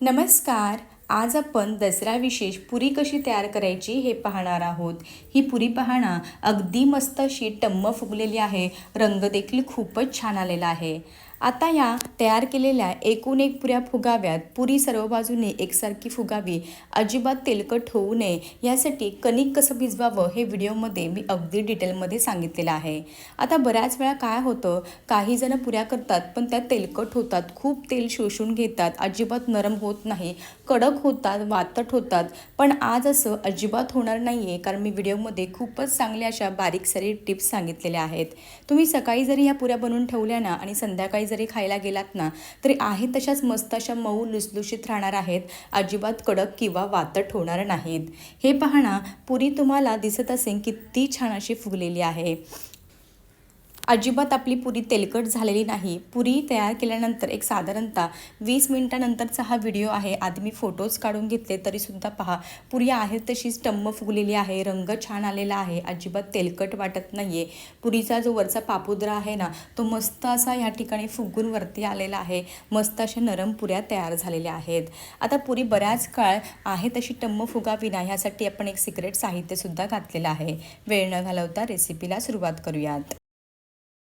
नमस्कार. आज आपण दसरा विशेष पुरी कशी तयार करायची हे पाहणार आहोत. ही पुरी पाहणं अगदी मस्त अशी टम्म फुगलेली आहे. रंग देखील खूपच छान आलेला आहे. आता या तयार केलेल्या एकूण एक पुऱ्या फुगाव्यात पुरी सर्व बाजूने एकसारखी फुगावी अजिबात तेलकट होऊ नये यासाठी कणिक कसं भिजवावं हे व्हिडिओमध्ये मी अगदी डिटेलमध्ये सांगितलेलं आहे. आता बऱ्याच वेळा काय होतं काही जण पुऱ्या करतात पण त्या तेलकट होतात खूप तेल शोषून घेतात अजिबात नरम होत नाही कडक होतात वातट होतात. पण आज असं अजिबात होणार नाही आहे कारण मी व्हिडिओमध्ये खूपच चांगल्या अशा बारीक सारी टिप्स सांगितलेल्या आहेत. तुम्ही सकाळी जरी ह्या पुऱ्या बनवून ठेवल्या ना आणि संध्याकाळी जरी खायला गेलात ना तरी आहे तशाच मस्त अशा मऊ लुसलुशीत राहणार आहेत. अजिबात कडक किंवा वातट होणार नाहीत. हे पाहणा पुरी तुम्हाला दिसत असेल किती छान अशी फुगलेली आहे. अजिबात आपली पुरी तेलकट झालेली नाही. पुरी तयार केल्यानंतर एक साधारणतः वीस मिनिटानंतरचा हा व्हिडिओ आहे. आधी मी फोटोज काढून घेतले तरीसुद्धा पहा. पुरी आहे तशीच टम्म फुगलेली आहे रंग छान आलेला आहे. अजिबात तेलकट वाटत नाही आहे पुरीचा जो वरचा पापुद्रा आहे ना तो मस्त असा ह्या ठिकाणी फुगून वरती आलेला आहे. मस्त अशा नरम पुऱ्या तयार झालेल्या आहेत. आता पुरी बऱ्याच काळ आहे तशी टम्म फुगावी ना ह्यासाठी आपण एक सिक्रेट साहित्यसुद्धा घातलेलं आहे. वेळ न घालवता रेसिपीला सुरुवात करूयात.